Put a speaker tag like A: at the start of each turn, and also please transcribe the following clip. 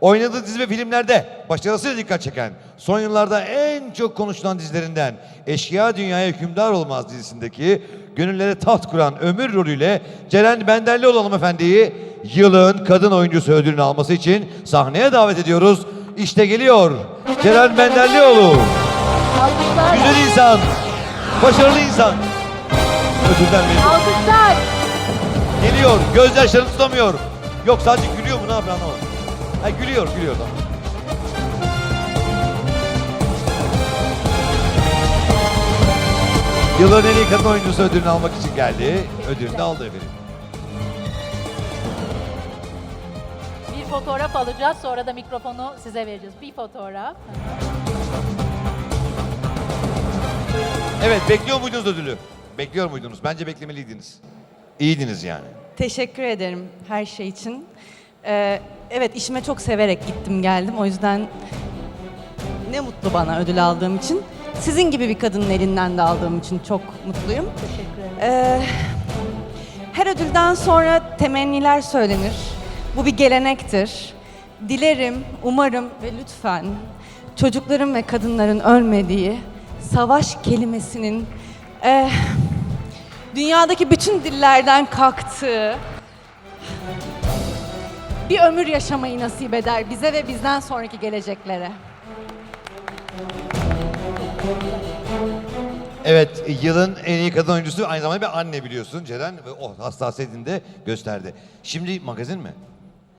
A: Oynadığı dizi ve filmlerde başarısıyla dikkat çeken, son yıllarda en çok konuşulan dizilerinden Eşkıya Dünyaya Hükümdar Olmaz dizisindeki gönüllere taht kuran ömür rolüyle Ceren Benderlioğlu hanımefendiyi yılın kadın oyuncusu ödülünü alması için sahneye davet ediyoruz. İşte geliyor Ceren Benderlioğlu. Güzel insan, başarılı insan. Ödülden veriyor.
B: Alkışlar.
A: Geliyor, gözyaşlarını tutamıyor. Yok sadece gülüyor mu ne yapıyor anlamadım. Ha gülüyor, gülüyor tamam. Yılın en iyi kadın oyuncusu ödülünü almak için geldi. Ödülünü de aldı efendim.
B: Bir fotoğraf alacağız. Sonra da mikrofonu size vereceğiz. Bir fotoğraf.
A: Evet, bekliyor muydunuz ödülü? Bekliyor muydunuz? Bence beklemeliydiniz. İyiydiniz yani.
C: Teşekkür ederim her şey için. Ee, evet işime çok severek gittim geldim. O yüzden ne mutlu bana ödül aldığım için. Sizin gibi bir kadının elinden de aldığım için çok mutluyum.
B: Teşekkür ederim.
C: Ee, her ödülden sonra temenniler söylenir. Bu bir gelenektir. Dilerim, umarım ve lütfen çocukların ve kadınların ölmediği savaş kelimesinin eh, dünyadaki bütün dillerden kalktığı bir ömür yaşamayı nasip eder bize ve bizden sonraki geleceklere.
A: Evet, yılın en iyi kadın oyuncusu aynı zamanda bir anne biliyorsun Ceren ve o hassasiyetini de gösterdi. Şimdi magazin mi?